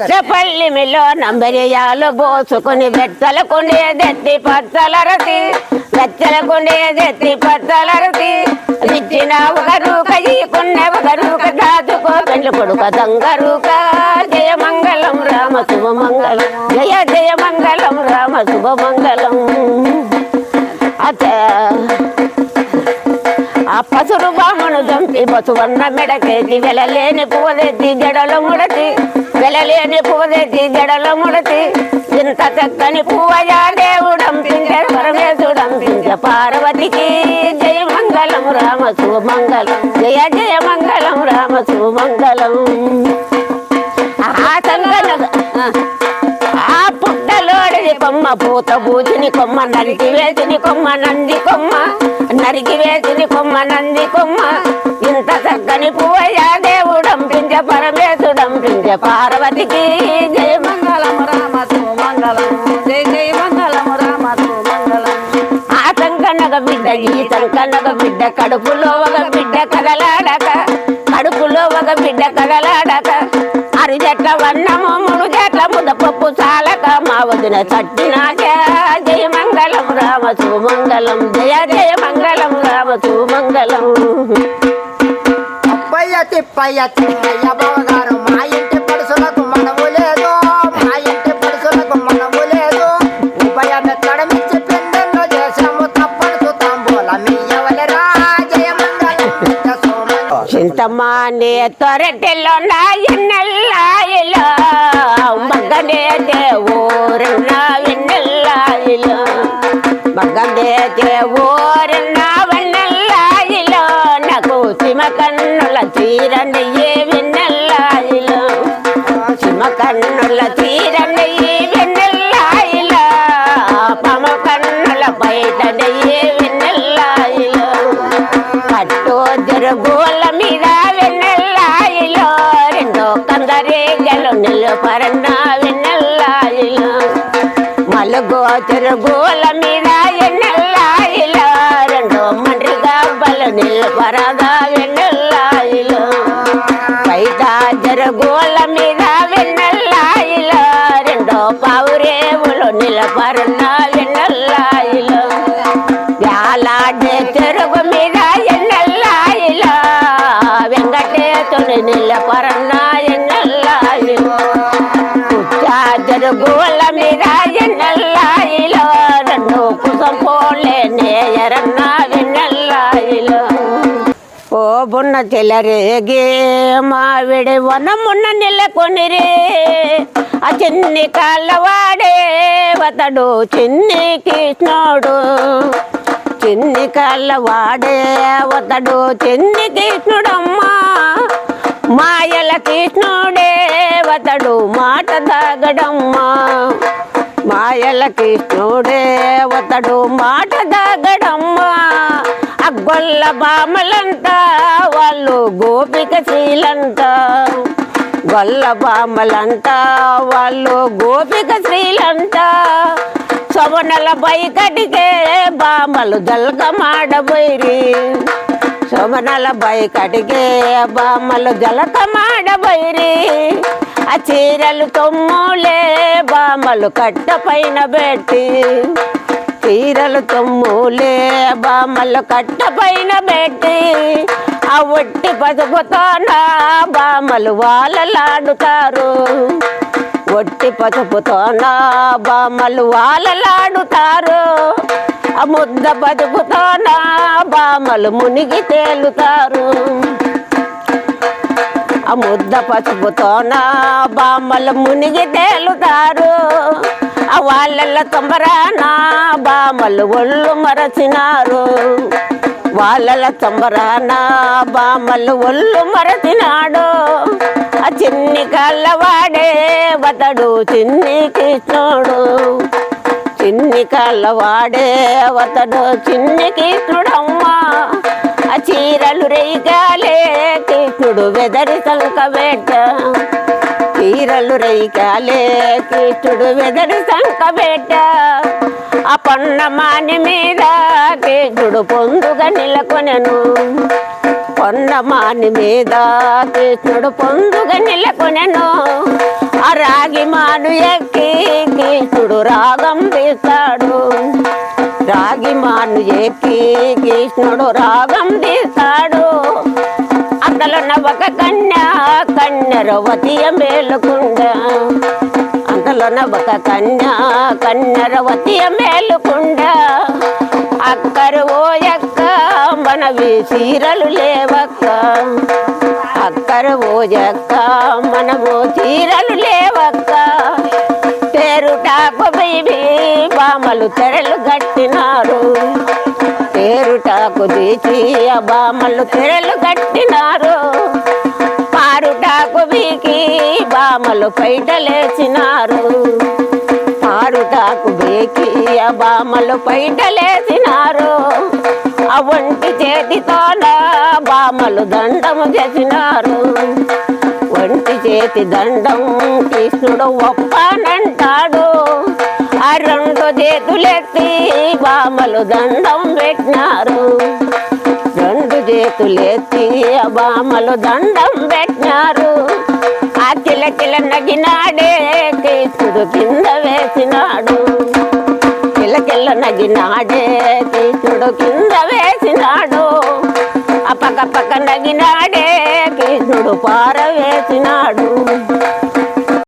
పల్లిమిలో నంబరియాలు పోసుకుని బెత్తల కొండేదెత్తి పచ్చలరసి బెత్తల కొండేదెత్తి పచ్చలరసి ఇచ్చిన ఒక రూక ఈకున్న ఒక రూక దాచుకో పెండ్లి కొడుక దంగరూక జయ మంగళం రామ శుభమంగళం జయ జయ మంగళం రామ శుభమంగళం మంగళం. అత ఆ బామను చంపి బసువన్న మెడకేసి వెలలేని పువ్వదెత్తి జడలో ముడతి వెలలేని పువ్వదెత్తి జడలో ముడతి ఇంత చక్కని పువ్వయా దేవుడంపించే పరమేశుడంపించ పార్వతికి. జయ మంగళం రామ శుభమంగళం. జయ జయ మంగళం రామ శుభమంగళం. ఆ ఆ నరి కొమ్మ భూత బూచిని కొమ్మ నరికి వేసిని కొమ్మ నంది కొమ్మ నరికి వేసిని కొమ్మ నంది కొమ్మ. ఇంత చక్కని పువ్వయ్య దేవుడంపించ పరమేశుడంపించ పార్వతికి. జయ మంగళం రామ సుమంగళం జయ జయ మంగళం రామ సుమంగళం ఆ సంకనగ బిడ్డ ఈ సంకనగ బిడ్డ కడుపులో ఒక బిడ్డ కదలాడక కడుపులో ఒక బిడ్డ కదలాడక. అరిజట్ల వన్నము ముడు జట్ల ముద పప్పు మా వదిన చట్టినాక. జయ మంగళం రామ సుమంగళం. జయ జయ మంగళం రామ సుమంగళం. అబ్బయ్య తిప్పయ్య తిప్పయ్య బావగారు మా ఇంటి పడుసులకు మనము లేదు. మా ఇంటి పడుసులకు మనము లేదు. ఉభయ మెత్తడమిచ్చి పెందెన్నో చేసాము తప్పడు తాంబూల మీ ఎవలరా జయమంగళం నిత్య సోమంగళం. చింతమానే తొరటిలో నా ఎన్నెల్లాయిలో. మగ్గనే దేవూరన్న వెన్నెల్లాయిలో. మగ్గనే దేవూరన్న వెన్నెల్లాయిలో. నాకు చిమ కన్నుల తీరండి ఏ వెన్నెల్లాయిలో. చిమ కన్నుల తీరండి ఏ వెన్నెల్లాయిలో కందరేగలు నిలపరన్న వెన్నెల్లాయిలో. మలుగో చెరుగుల మీద ఎన్నెల్లాయిలో. రెండో మండ్రిగా బల బలు పరదా వెన్నెల్లాయిలో. బయట జరుగుల మీద వెన్నెల్లాయిలో. రెండో పావురేవులు నిలపరన్న వెన్నెల్లాయిలో. వ్యాలాడే చెరుగు మీద ఎన్నెల్లాయిలో. వెంకటేశ్వరి నిలపరన్న పరన్నా గోల జరుగుల మీద ఎన్నెల్లాయిలో? రెండు కుసం పోలే నేయరన్న వెన్నెల్లాయిలో. ఓ బున్న చెలరేగే మావిడి వనమున్న నెలకొనిరే. ఆ చిన్ని కాళ్ళవాడే వతడు చిన్ని కృష్ణుడు. చిన్ని కాళ్ళవాడే వతడు చిన్ని కృష్ణుడమ్మా. మాయల కృష్ణుడే వతడు మాట దాగడమ్మా మాయల కృష్ణుడే వతడు మాట దాగడమ్మా. అగ్గొల్ల బామలంతా వాళ్ళు గోపిక శ్రీలంతా గొల్ల బామలంతా వాళ్ళు గోపిక శ్రీలంతా సవనల బైకటికే బామలు జలకమాడబోయి సోమనల బైకటికే బామలు జలకమాడబోయి ఆ చీరలు తొమ్ములే బామలు కట్ట పైన పెట్టి. చీరలు తొమ్ములే బామలు కట్ట పైన పెట్టి. ఆ ఒట్టి పసుపుతోన బామలు వాళ్ళలాడుతారు ఒట్టి పసుపుతోన బామలు వాళ్ళలాడుతారు ఆ ముద్ద పసుపుతోన బామలు మునిగి తేలుతారు. ఆ ముద్ద పసుపుతోన బామ్మలు మునిగి తేలుతారు. ఆ వాళ్ళ తొంబరాన బామ్మలు ఒళ్ళు మరచినారు. వాళ్ళ తొంబరాన బామ్మలు ఒళ్ళు మరచినాడు. ఆ చిన్ని కళ్ళవాడే వతడు చిన్ని కృష్ణుడు చిన్ని కళ్ళవాడే వతడు చిన్ని కృష్ణుడమ్మా ఆ చీరలు రేగాలే కృష్ణుడు వెదరి సంకబెట్ట కీరలు రైకాలే కృష్ణుడు వెదరి సంకబెట్ట ఆ పొన్నమాని మీద కృష్ణుడు పొందుగా నిలకొనెను. పొన్నమాని మీద కృష్ణుడు పొందుగా నిలకొనెను. ఆ రాగి మాను ఎక్కి కృష్ణుడు రాగం తీస్తాడు. రాగి మాను ఎక్కి కృష్ణుడు రాగం తీస్తాడు. అందులో కన్యా కన్య కన్యరవతియ మేలుకుండ అంతలోన నవక కన్య కన్యరవతియ మేలుకుండ అక్కరు ఓయక్క మనవి చీరలు లేవక్క. అక్కరు ఓయక్క మనము చీరలు లేవక్క. పేరుటాకు బీబీ బామలు తెరలు కట్టినారు. పారుటాకు తీసి బామలు తెరలు కట్టినారు. పారుటాకు బీకి బామలు పైటలేసినారు పారుటాకు బీకి బామలు పైటలేసినారు ఆ ఒంటి చేతితోన బామలు దండము చేసినారు. ఒంటి చేతి దండం కృష్ణుడు ఒప్పనంటాడు. ఆ రెండు చేతులెత్తి బామలు దండం పెట్టినారు. రెండు చేతులెత్తి ఆ బామలు దండం పెట్టినారు. ఆ కిలకిల నగినాడే కీచుడు కింద వేసినాడు. కిలకిల నగినాడే కీచుడు కింద వేసినాడు. ఆ పక్క పక్క నగినాడే కృష్ణుడు పారవేసినాడు.